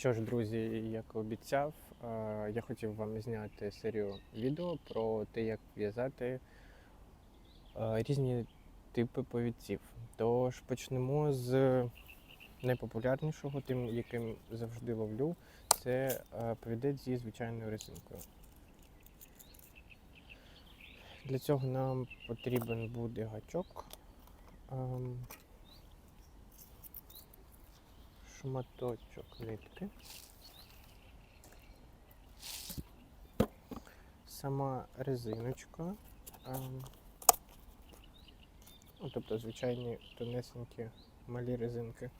Що ж, друзі, як обіцяв, е, я хотів вам зняти серію відео про те, як в'язати е, різні типи повідців. Тож почнемо з найпопулярнішого, тим, яким завжди ловлю, це е, повідець зі звичайною резинкою. Для цього нам потрібен буде гачок. Шматочок нитки. Сама резиночка. Ну, тобто звичайні тонесенькі малі резинки.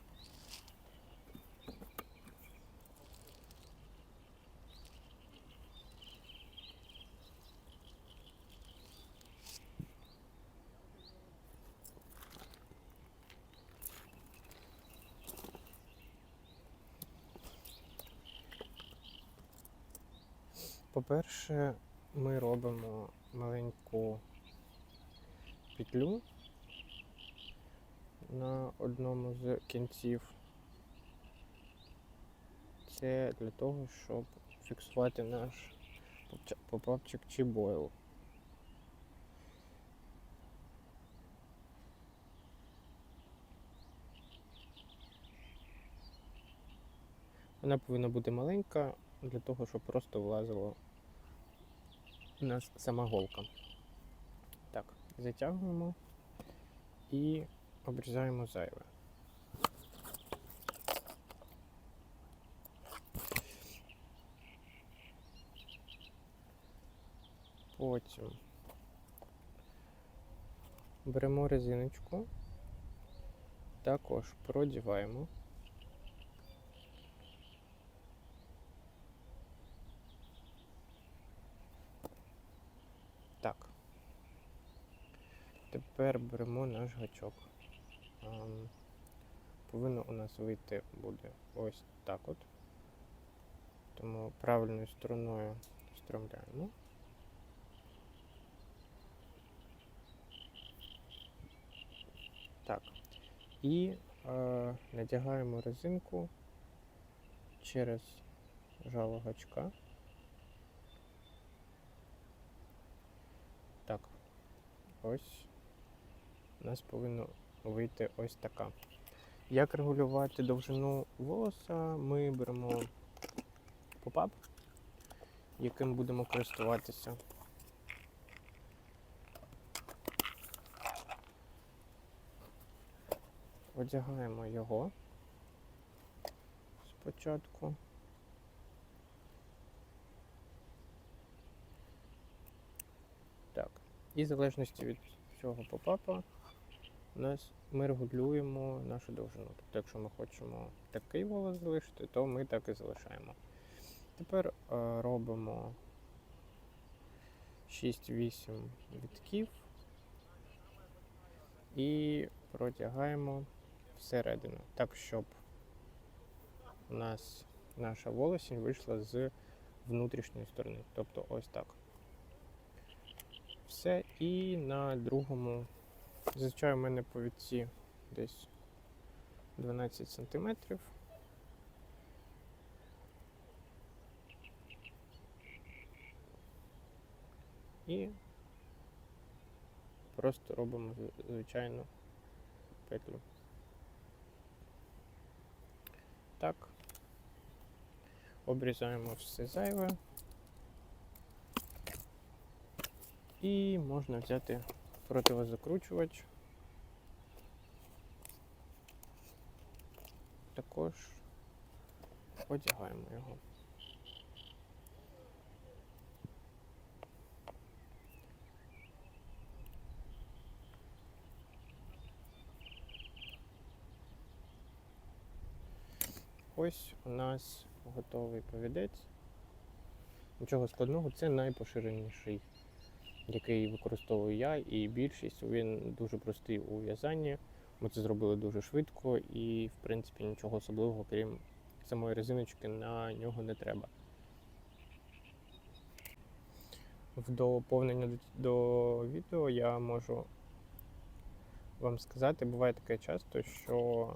По-перше, ми робимо маленьку петлю на одному з кінців. Це для того, щоб фіксувати наш попапчик чи бойл. Вона повинна бути маленька для того, щоб просто влазила у нас сама голка. Так, затягуємо і обрізаємо зайве. Потім беремо резиночку, також продіваємо. Так. Тепер беремо наш гачок. Повинно у нас вийти буде ось так от. Тому правильною стороною стромляємо. Так. І е, надягаємо резинку через жало гачка. Так. Ось у нас повинно вийти ось така. Як регулювати довжину волоса, ми беремо попап, яким будемо користуватися. Одягаємо його спочатку. Так. І в залежності від цього попапа нас ми регулюємо нашу довжину. Тобто, якщо ми хочемо такий волос залишити, то ми так і залишаємо. Тепер е, робимо 6-8 вітків і протягаємо всередину, так, щоб у нас наша волосінь вийшла з внутрішньої сторони. Тобто ось так. Все. І на другому Зазвичай у мене повідці десь 12 сантиметрів. І просто робимо звичайну петлю. Так. Обрізаємо все зайве. І можна взяти противозакручувач. Також одягаємо його. Ось у нас готовий повідець. Нічого складного, це найпоширеніший який використовую я, і більшість він дуже простий у в'язанні. Ми це зробили дуже швидко і, в принципі, нічого особливого, крім самої резиночки, на нього не треба. В доповнення до- відео я можу вам сказати, буває таке часто, що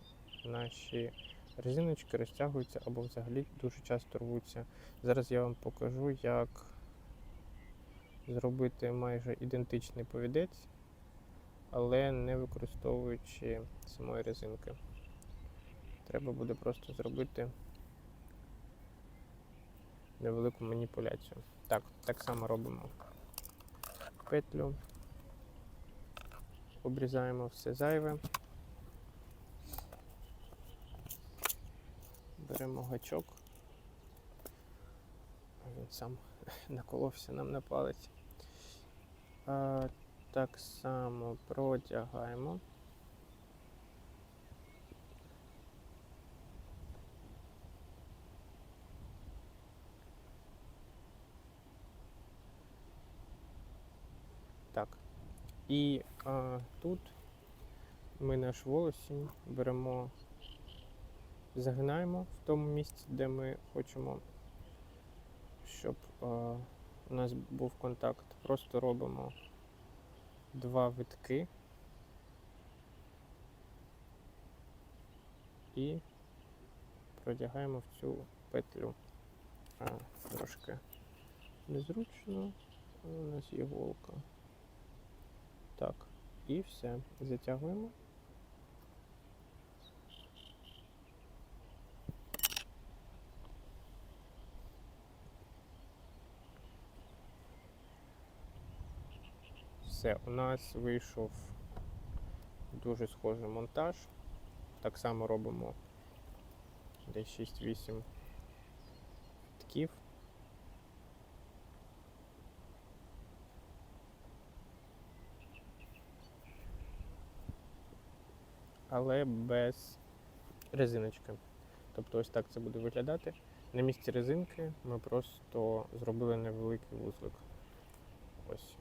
наші резиночки розтягуються або взагалі дуже часто рвуться. Зараз я вам покажу, як зробити майже ідентичний повідець, але не використовуючи самої резинки. Треба буде просто зробити невелику маніпуляцію. Так, так само робимо петлю, обрізаємо все зайве. Беремо гачок. Він сам наколовся нам на палець. А, так само продягаємо. Так. І а, тут ми наш волосінь беремо, загинаємо в тому місці, де ми хочемо, щоб а, у нас був контакт. Просто робимо два витки і продягаємо в цю петлю. А, трошки незручно, у нас є голка. Так, і все. Затягуємо. Все, у нас вийшов дуже схожий монтаж. Так само робимо десь 6-8 тків. але без резиночки. Тобто ось так це буде виглядати. На місці резинки ми просто зробили невеликий вузлик. Ось.